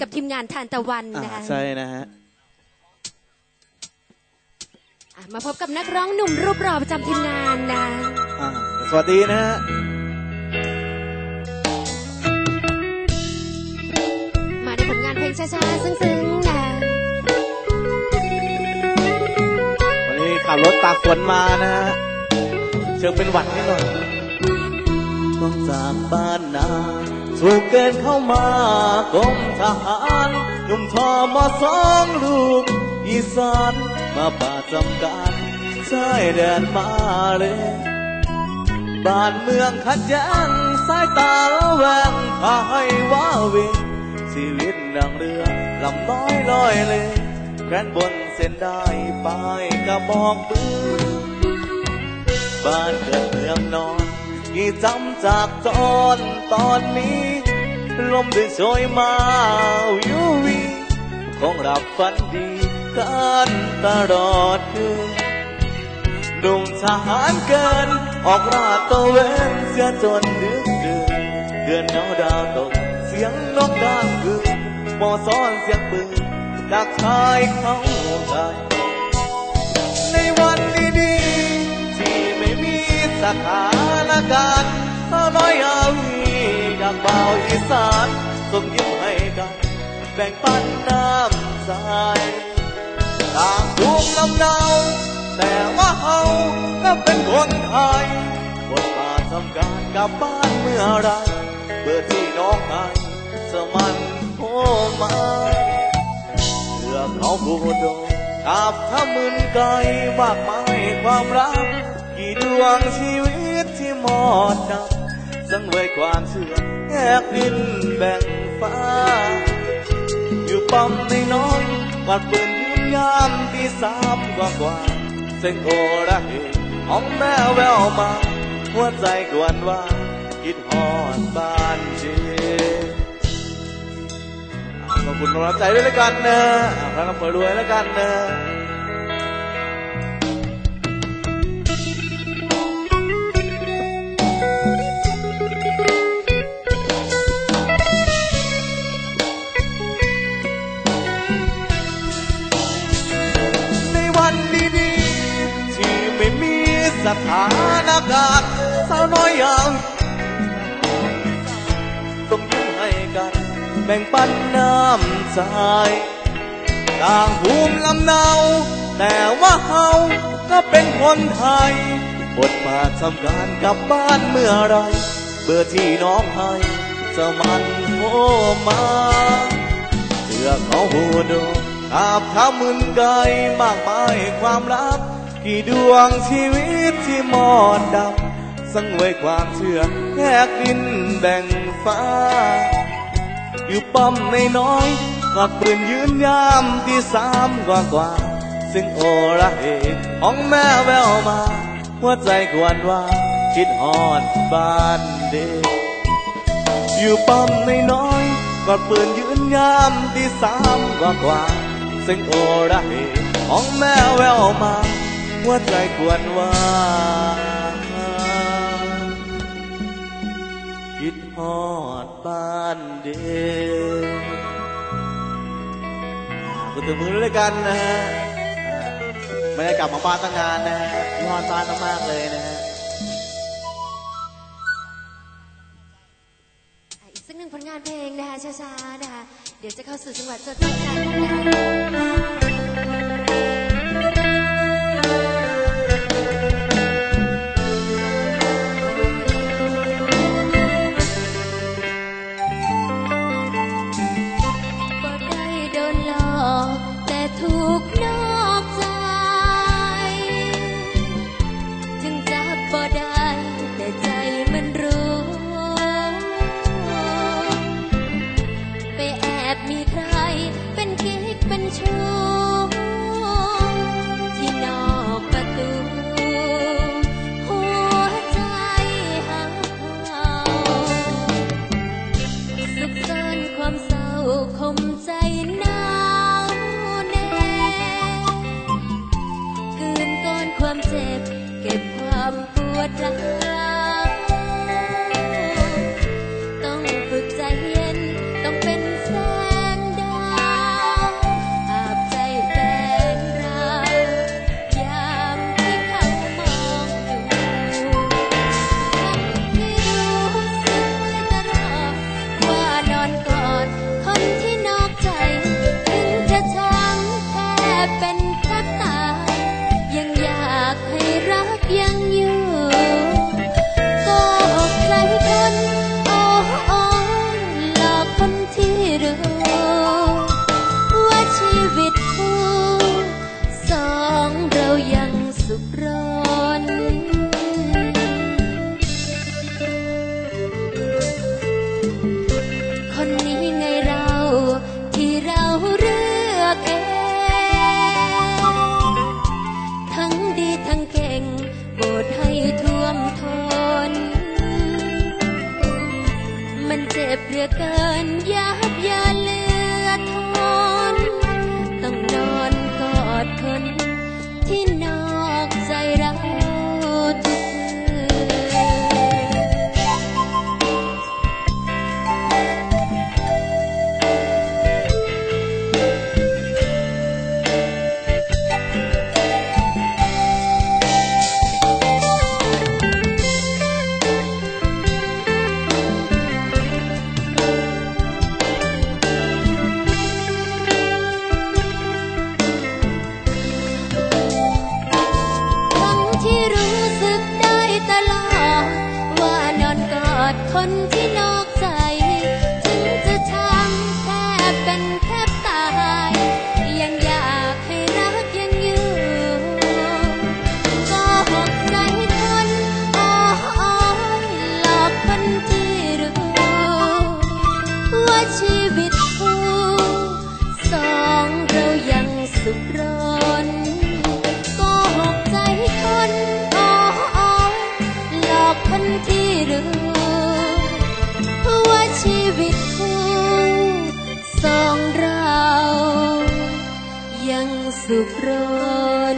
กับทีมงานทานตะวันอ่านะคะใช่นะฮะอะมาพบกับนักร้องหนุ่มรูปหล่อประจำทีมงานนะอ่าสวัสดีนะฮะมาในผลงานเพลงช้าๆซึ้งๆนะวันนี้ขับรถตากฝนมานะฮะเชิงเป็นหวัดนิดหน่อยต้องจากบ้าน นาถูกเกณฑ์เข้ามากรมทหารหนุ่มทอมอสองลูก อีสานมาป่าจำการชายแดนมาเลยบ้านเมืองขัดแย้งสายตาละแวงพาให้ว้าเหวชีวิตดังเรือลำน้อยลอยเลยแกรนบนเส้นได้ปายกระบอกปืนบ้านเกิดเมืองนอน กี่จำจากตอนตอนนี้ลมดึงโชยมาวิววีคงรับฝันดีกันตลอดคืนหนุ่มทหารเกิน ออกราดตะเวนเสียจนดึกดื่นเดือนเงาวดาวตก เสียงนกดังกึกมอซ้อนเสียงปืนจากชายเขาไกลในวันดี สถานการณ์ข้าน้อยอาวีอยากเบาอีสานส่งยิ้มให้กัน แบ่งปันน้ำใจต่างภูมิลำเนาแต่ว่าเฮาก็เป็นคนไทยบทบาททำการกลับบ้านเมื่อไรเบื่อที่น้องไห้สมันโผมาเพื่อเขาผู้โดกับถ้ามึนไกลมากมายความรัก ดวงชีวิตที่หมดดับสังเวยความเชื่อแยกดินแบ่งฟ้า อยู่ปั๊มในน้องวัดปืนยืนยามที่สามกว่ากว่าเส้นโอระเหห้องแม่แววมา หัวใจกวนว่า คิดฮอดบ้านเจขอบคุณกำลังใจด้วยแล้วกันนะพระกำเปิดรวยแล้วกันนะานกาสาวน้อยอย่างต้องยิ้มให้กันแบ่งปันน้ำใจต่างภูมิลำเนา แต่ว่าเฮาก็เป็นคนไทยบทบาทสำคัญกลับบ้านเมื่อไร เบอร์ที่น้องให้จะมันโทรมาเพื่อเขาหูดูอาบท้ามึนไกายมากมายความรัก กี่ดวงชีวิตที่มอดดับสังเวยความเชื่อแยกดินแบ่งฟ้า อยู่ป้อมในน้อยกอดปืนยืนยามที่สามกว่ากว่าซึ่งโอระเหของแม่แววมา หัวใจกวนว่าคิดฮอดบ้านเด็กอยู่ป้อมในน้อยกอดปืนยืนยามที่สามกว่ากว่าซึ่งโอระเหของแม่แววมา หัวใจกวนว่าคิดฮอดบ้านเด็กคุณตัวมือด้วยกันนะฮะไม่ได้กลับมาบ้านตั้งนานนะฮะยอดบ้านมากๆเลยนะฮะอีกสักหนึ่งผลงานเพลงนะคะช้าๆนะคะเดี๋ยวจะเข้าสู่จังหวัดสดใสนะคะ ลือเกินยา คนที่ ชีวิตคู่สองเรา ยังสุขร้อน